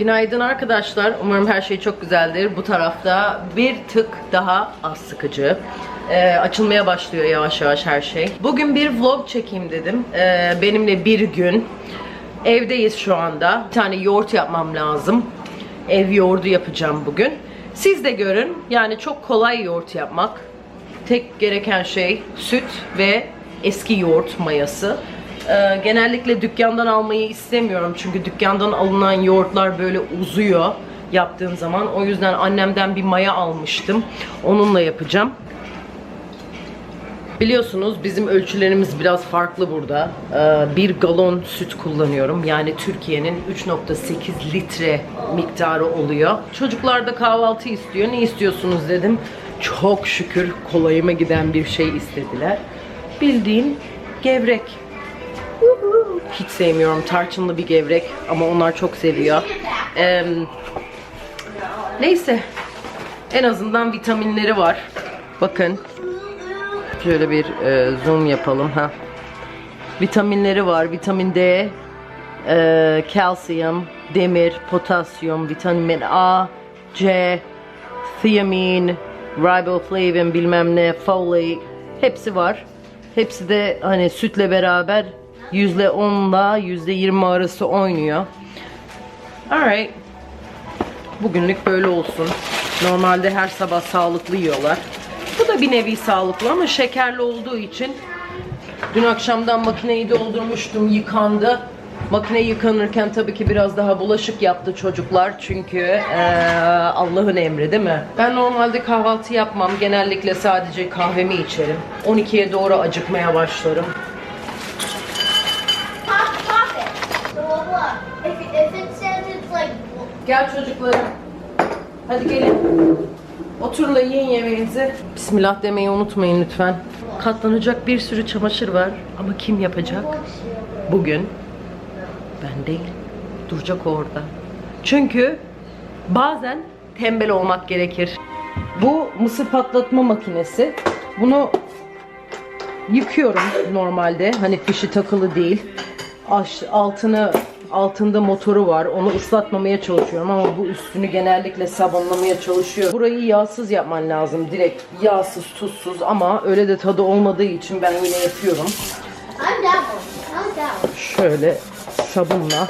Günaydın arkadaşlar. Umarım her şey çok güzeldir. Bu tarafta bir tık daha az sıkıcı. Ee, açılmaya başlıyor yavaş yavaş her şey. Bugün bir vlog çekeyim dedim. Ee, benimle bir gün. Evdeyiz şu anda. Bir tane yoğurt yapmam lazım. Ev yoğurdu yapacağım bugün. Siz de görün. Yani çok kolay yoğurt yapmak. Tek gereken şey süt ve eski yoğurt mayası. Ee, genellikle dükkandan almayı istemiyorum çünkü dükkandan alınan yoğurtlar böyle uzuyor yaptığım zaman. O yüzden annemden bir maya almıştım. Onunla yapacağım. Biliyorsunuz bizim ölçülerimiz biraz farklı burada. Ee, bir galon süt kullanıyorum. Yani Türkiye'nin 3.8 litre miktarı oluyor. Çocuklar da kahvaltı istiyor. Ne istiyorsunuz dedim. Çok şükür kolayıma giden bir şey istediler. Bildiğin gevrek. Hiç sevmiyorum tarçınlı bir gevrek ama onlar çok seviyor. Ee, neyse en azından vitaminleri var. Bakın şöyle bir e, zoom yapalım ha. Vitaminleri var. Vitamin D, e, kalsiyum, demir, potasyum, vitamin A, C, thiamine, riboflavin bilmem ne, folate hepsi var. Hepsi de hani sütle beraber %10'la yüzde 20 arası oynuyor. Alright. Bugünlük böyle olsun. Normalde her sabah sağlıklı yiyorlar. Bu da bir nevi sağlıklı ama şekerli olduğu için dün akşamdan makineyi doldurmuştum yıkandı. Makine yıkanırken tabii ki biraz daha bulaşık yaptı çocuklar çünkü eee, Allah'ın emri değil mi? Ben normalde kahvaltı yapmam. Genellikle sadece kahvemi içerim. 12'ye doğru acıkmaya başlarım. Gel çocuklarım. Hadi gelin. Oturun da yiyin yemeğinizi. Bismillah demeyi unutmayın lütfen. Katlanacak bir sürü çamaşır var. Ama kim yapacak? Bugün ben değil. Duracak orada. Çünkü bazen tembel olmak gerekir. Bu mısır patlatma makinesi. Bunu yıkıyorum normalde. Hani fişi takılı değil. Altını altında motoru var. Onu ıslatmamaya çalışıyorum ama bu üstünü genellikle sabunlamaya çalışıyor. Burayı yağsız yapman lazım. Direkt yağsız, tuzsuz ama öyle de tadı olmadığı için ben öyle yapıyorum. Şöyle sabunla.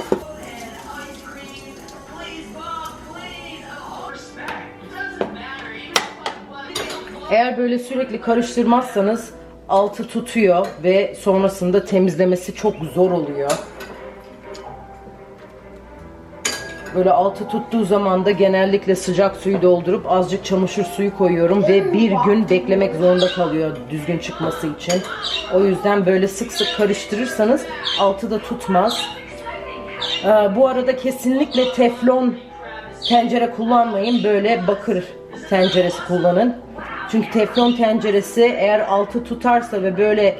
Eğer böyle sürekli karıştırmazsanız altı tutuyor ve sonrasında temizlemesi çok zor oluyor. Böyle altı tuttuğu zaman da genellikle sıcak suyu doldurup azıcık çamaşır suyu koyuyorum ve bir gün beklemek zorunda kalıyor düzgün çıkması için. O yüzden böyle sık sık karıştırırsanız altı da tutmaz. Ee, bu arada kesinlikle teflon tencere kullanmayın. Böyle bakır tenceresi kullanın. Çünkü teflon tenceresi eğer altı tutarsa ve böyle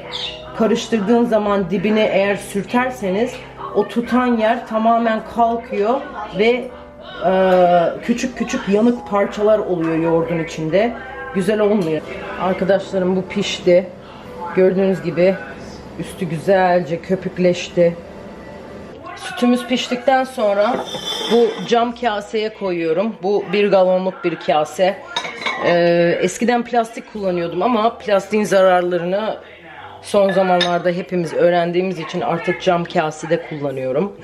karıştırdığın zaman dibine eğer sürterseniz o tutan yer tamamen kalkıyor ve e, küçük küçük yanık parçalar oluyor yoğurdun içinde. Güzel olmuyor. Arkadaşlarım bu pişti. Gördüğünüz gibi üstü güzelce köpükleşti. Sütümüz piştikten sonra bu cam kaseye koyuyorum. Bu bir galonluk bir kase. Ee, eskiden plastik kullanıyordum ama plastiğin zararlarını son zamanlarda hepimiz öğrendiğimiz için artık cam kasede kullanıyorum.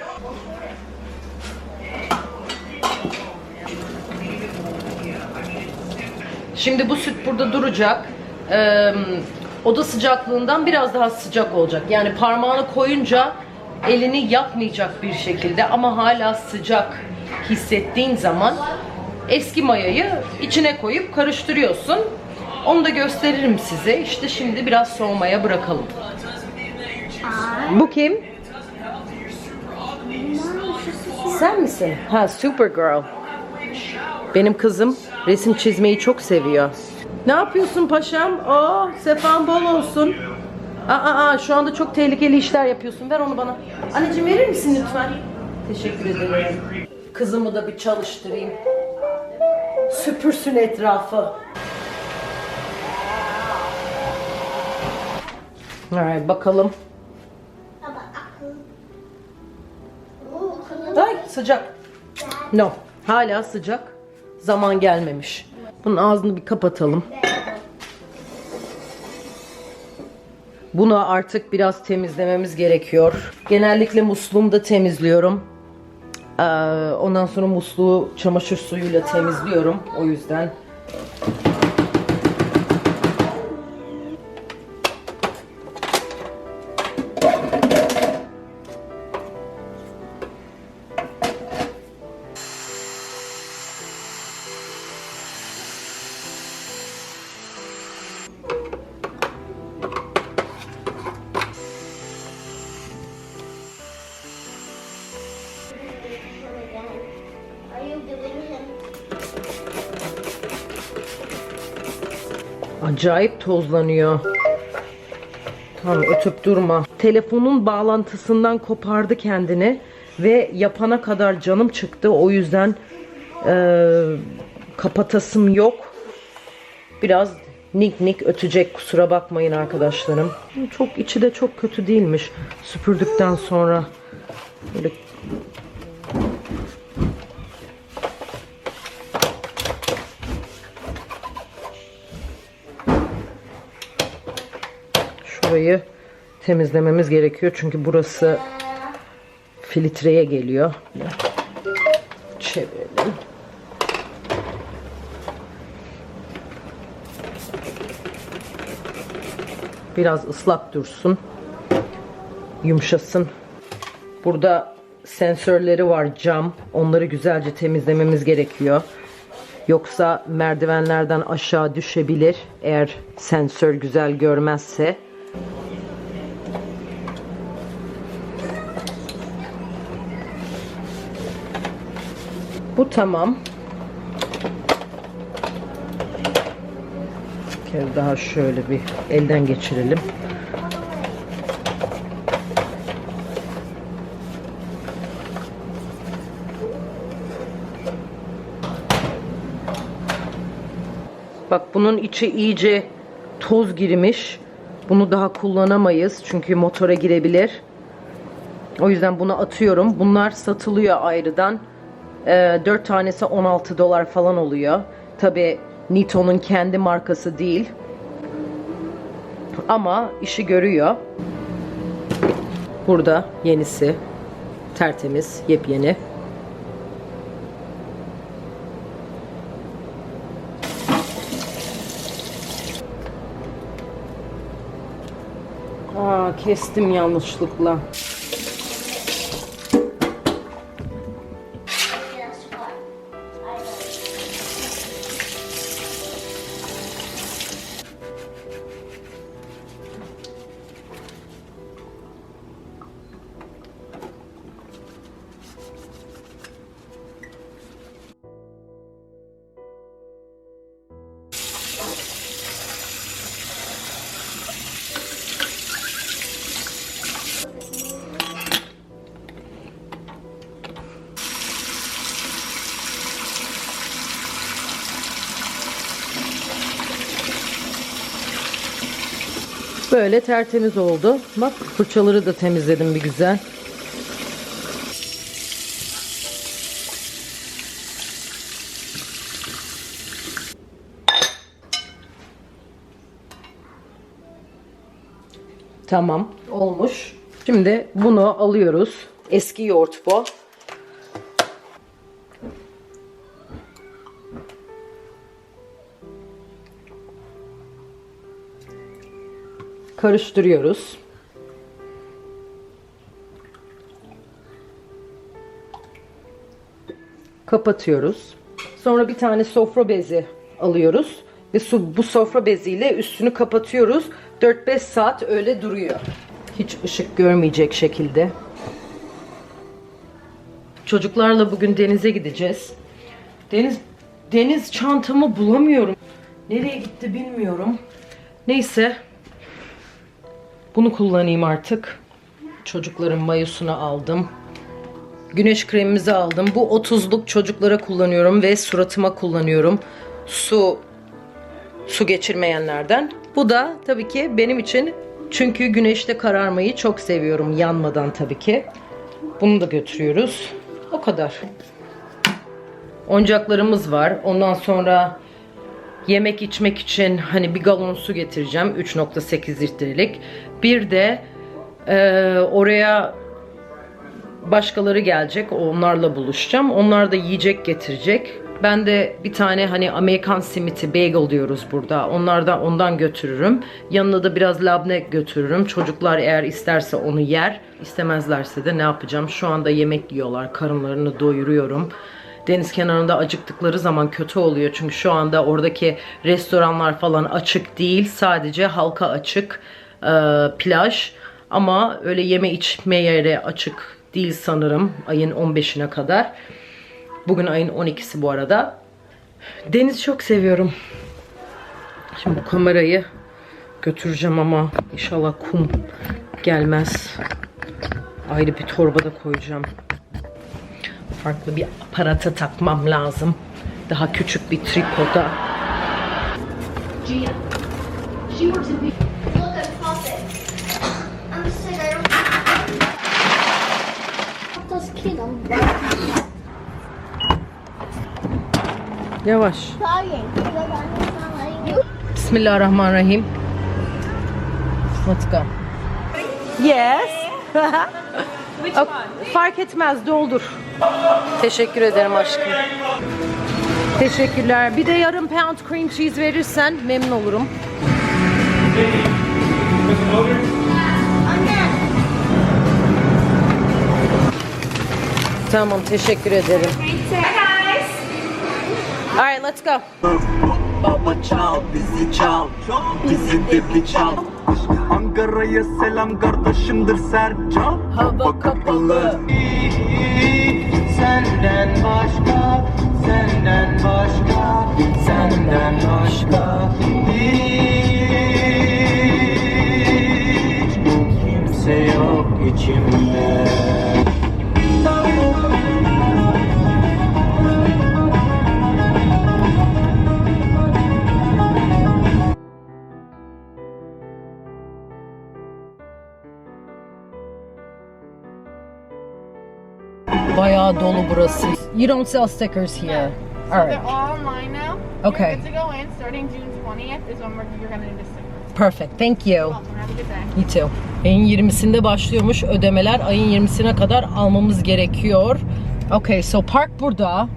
Şimdi bu süt burada duracak. Ee, oda sıcaklığından biraz daha sıcak olacak. Yani parmağını koyunca elini yakmayacak bir şekilde ama hala sıcak hissettiğin zaman eski mayayı içine koyup karıştırıyorsun. Onu da gösteririm size. İşte şimdi biraz soğumaya bırakalım. Bu kim? Sen misin? Ha Supergirl. Benim kızım resim çizmeyi çok seviyor. Ne yapıyorsun paşam? Aa, sefan bol olsun. Aa, aa, şu anda çok tehlikeli işler yapıyorsun. Ver onu bana. Anneciğim verir misin lütfen? Teşekkür ederim. Kızımı da bir çalıştırayım. Süpürsün etrafı. Alright, bakalım. Ay sıcak. No. Hala sıcak. Zaman gelmemiş. Bunun ağzını bir kapatalım. Bunu artık biraz temizlememiz gerekiyor. Genellikle musluğumu da temizliyorum. Ee, ondan sonra musluğu çamaşır suyuyla temizliyorum. O yüzden Acayip tozlanıyor. Tamam ötüp durma. Telefonun bağlantısından kopardı kendini ve yapana kadar canım çıktı. O yüzden eee, kapatasım yok. Biraz nik nik ötecek kusura bakmayın arkadaşlarım. Çok içi de çok kötü değilmiş süpürdükten sonra. Böyle Şurayı temizlememiz gerekiyor çünkü burası filtreye geliyor. Çevirelim. Biraz ıslak dursun. Yumuşasın. Burada sensörleri var cam. Onları güzelce temizlememiz gerekiyor. Yoksa merdivenlerden aşağı düşebilir eğer sensör güzel görmezse. Bu tamam. Bir kere daha şöyle bir elden geçirelim. Bak bunun içi iyice toz girmiş. Bunu daha kullanamayız çünkü motora girebilir. O yüzden bunu atıyorum. Bunlar satılıyor ayrıdan. Ee, 4 tanesi 16 dolar falan oluyor. Tabi Nito'nun kendi markası değil. Ama işi görüyor. Burada yenisi. Tertemiz, yepyeni. Aa, kestim yanlışlıkla. Böyle tertemiz oldu. Bak fırçaları da temizledim bir güzel. Tamam olmuş. Şimdi bunu alıyoruz. Eski yoğurt bu. Karıştırıyoruz. Kapatıyoruz. Sonra bir tane sofra bezi alıyoruz ve su bu sofra beziyle üstünü kapatıyoruz. 4-5 saat öyle duruyor. Hiç ışık görmeyecek şekilde. Çocuklarla bugün denize gideceğiz. Deniz deniz çantamı bulamıyorum. Nereye gitti bilmiyorum. Neyse bunu kullanayım artık. Çocukların mayosunu aldım. Güneş kremimizi aldım. Bu 30'luk çocuklara kullanıyorum ve suratıma kullanıyorum. Su su geçirmeyenlerden. Bu da tabii ki benim için çünkü güneşte kararmayı çok seviyorum yanmadan tabii ki. Bunu da götürüyoruz. O kadar. Oyuncaklarımız var. Ondan sonra yemek içmek için hani bir galon su getireceğim 3.8 litrelik. Bir de e, oraya başkaları gelecek. Onlarla buluşacağım. Onlar da yiyecek getirecek. Ben de bir tane hani Amerikan simiti bagel diyoruz burada. Onlardan ondan götürürüm. Yanına da biraz labne götürürüm. Çocuklar eğer isterse onu yer. İstemezlerse de ne yapacağım? Şu anda yemek yiyorlar. Karınlarını doyuruyorum. Deniz kenarında acıktıkları zaman kötü oluyor. Çünkü şu anda oradaki restoranlar falan açık değil. Sadece halka açık e, plaj. Ama öyle yeme içme yeri açık değil sanırım ayın 15'ine kadar. Bugün ayın 12'si bu arada. Denizi çok seviyorum. Şimdi bu kamerayı götüreceğim ama inşallah kum gelmez. Ayrı bir torbada koyacağım. Farklı bir aparata takmam lazım. Daha küçük bir tripoda. Yavaş. Bismillahirrahmanirrahim. Let's go. Yes. Ok, Fark etmez doldur. Teşekkür ederim aşkım. Teşekkürler. Bir de yarım pound cream cheese verirsen memnun olurum. Tamam teşekkür ederim. Alright let's go. Baba çal bizi çal Bizi de çal Ankara'ya selam kardeşimdir Sercan. Hava kapalı. Senden başka Senden başka Senden başka You don't sell stickers here. Alright. They're all online now. Okay. You're good to go in. Starting June 20th is when we're, you're going to need a sticker. Perfect. Thank you. Welcome. Have a good day. Me too. Ayın 20'sinde başlıyormuş ödemeler. Ayın 20'sine kadar almamız gerekiyor. Okay, so park burada.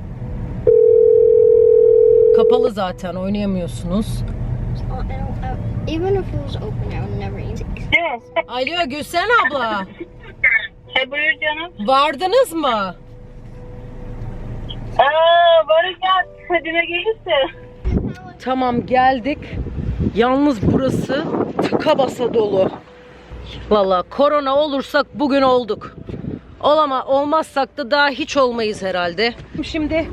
Kapalı zaten oynayamıyorsunuz. Even if it was open, I would never eat. Alo Gülsen abla. E buyur canım. Vardınız mı? Aa, ya. Kadime gelirse. Tamam geldik. Yalnız burası tıka basa dolu. Valla korona olursak bugün olduk. Olama olmazsak da daha hiç olmayız herhalde. Şimdi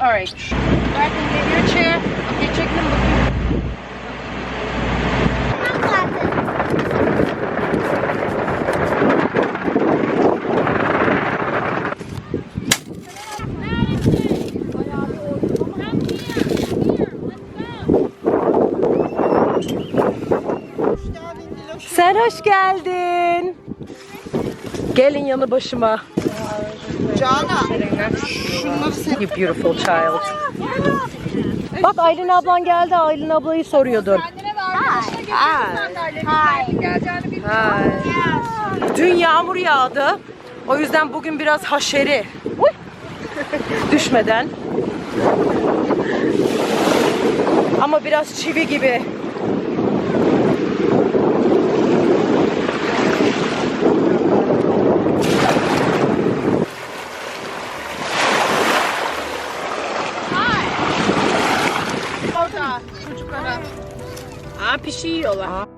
Alright. I can get your chair. Okay, çekin bakayım. Sen hoş geldin. Gelin yanı başıma. You beautiful child. Bak Aylin ablan geldi. Aylin ablayı soruyordun. Dün yağmur yağdı. O yüzden bugün biraz haşeri. Uy. Düşmeden. Ama biraz çivi gibi. Pişiyorlar.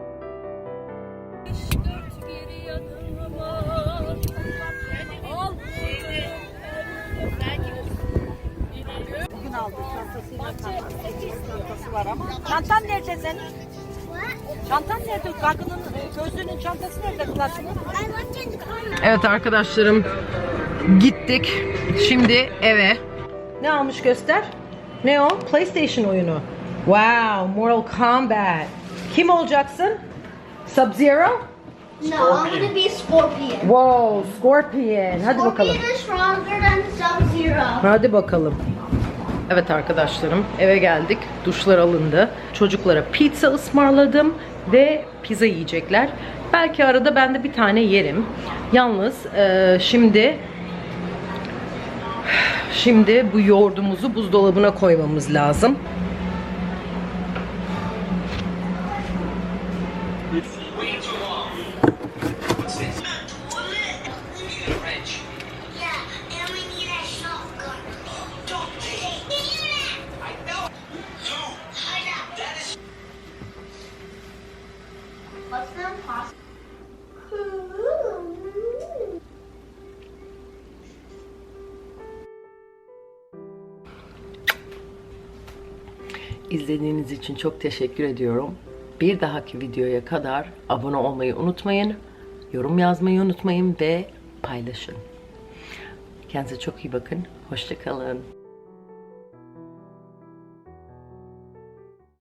Çantan nerede senin? Çantan nerede? Kakının gözlüğünün çantası nerede klasının? Evet arkadaşlarım gittik. Şimdi eve. Ne almış göster? Ne o? PlayStation oyunu. Wow, Mortal Kombat. Kim olacaksın? Sub-Zero? No, I'm gonna be a scorpion. Wow, Scorpion. Hadi bakalım. Scorpion is stronger than Sub-Zero. Hadi bakalım. Evet arkadaşlarım eve geldik. Duşlar alındı. Çocuklara pizza ısmarladım ve pizza yiyecekler. Belki arada ben de bir tane yerim. Yalnız e, şimdi şimdi bu yoğurdumuzu buzdolabına koymamız lazım. İzlediğiniz için çok teşekkür ediyorum. Bir dahaki videoya kadar abone olmayı unutmayın. Yorum yazmayı unutmayın ve paylaşın. Kendinize çok iyi bakın. Hoşçakalın.